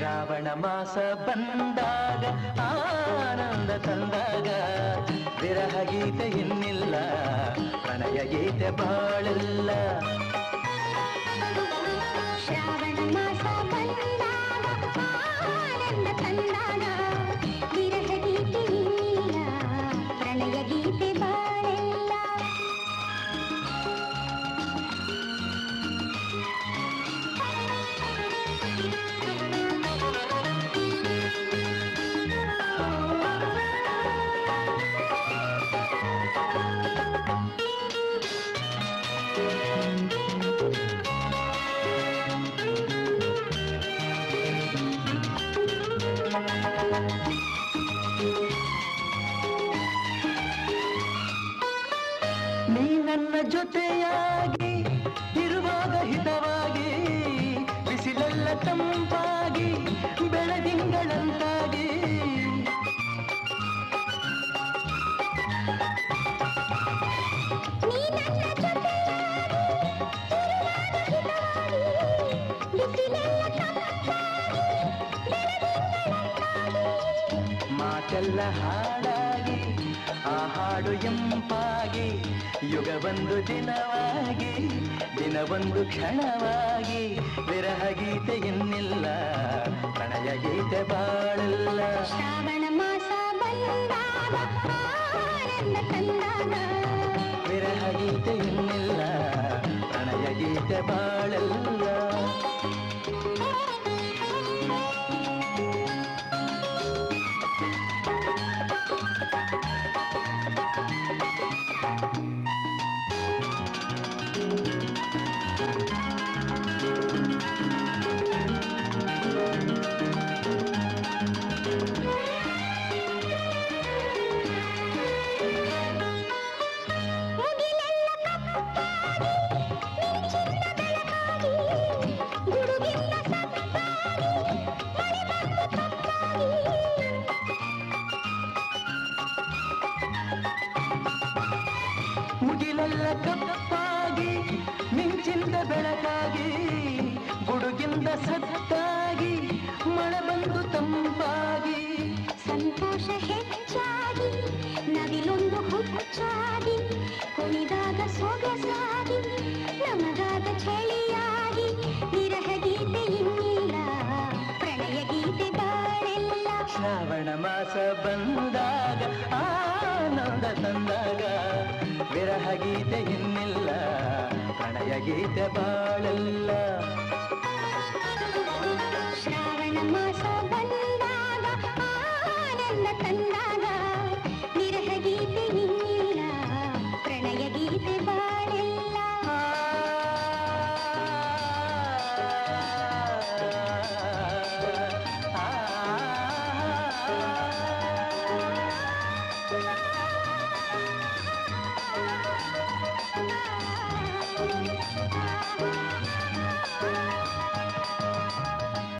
ಶ್ರಾವಣ ಮಾಸ ಬಂದಾಗ ಆನಂದ ತಂದಾಗ ವಿರಹ ಗೀತೆ ಇನ್ನಿಲ್ಲ ಪ್ರಣಯ ಗೀತೆ ಬಾಳಿಲ್ಲ. ಶ್ರಾವಣ ಮಾಸ ನನ್ನ ಜೊತೆಯಾಗಿ ಇರುವಾಗ ಹಿತವಾಗಿ ಬಿಸಿಲೆಲ್ಲ ತಂಪಾಗಿ ಬೆಳದಿಂಗಳಂತಾಗಿ. ಮಾತೆಲ್ಲ ಹಾಡಾಗಿ ಆ ಹಾಡು ಎಂಪಾಗಿ ಯುಗವೊಂದು ದಿನವಾಗಿ ದಿನವೊಂದು ಕ್ಷಣವಾಗಿ ವಿರಹ ಗೀತೆ ಎನ್ನಿಲ್ಲ ಪ್ರಣಯ ಗೀತೆ ಬಾಳಲ್ಲ. ಶ್ರಾವಣ ಮಾಸ ವಿರಹ ಗೀತೆ ಎನ್ನಿಲ್ಲ ಪ್ರಣಯ ಗೀತೆ ಬಾಳಲ್ಲ ಮುಗಿಲೆಲ್ಲ ಕಪ್ಪಾಗಿ ಮಿಂಚಿಂದ ಬೆಳಕಾಗಿ, ಗುಡುಗಿಂದ ಸತ್ತಾಗಿ ಮಳೆ ಬಂದು ತಂಪಾಗಿ. ಸಂತೋಷ ಹೆಚ್ಚಾಗಿ, ನವಿಲೊಂದು ಹುಚ್ಚಾಗಿ ಕುಣಿದಾಗ ಸೊಗಸಾಗಿ, ನಮಗಾದ ಚಳಿಯಾಗಿ ಶ್ರಾವಣ ಮಾಸ ಬಂದಾಗ ಆನಂದ ತಂದಾಗ ವಿರಹ ಗೀತೆ ಇನ್ನಿಲ್ಲ ಪ್ರಣಯ ಗೀತೆ ಬಾಳಲ್ಲ.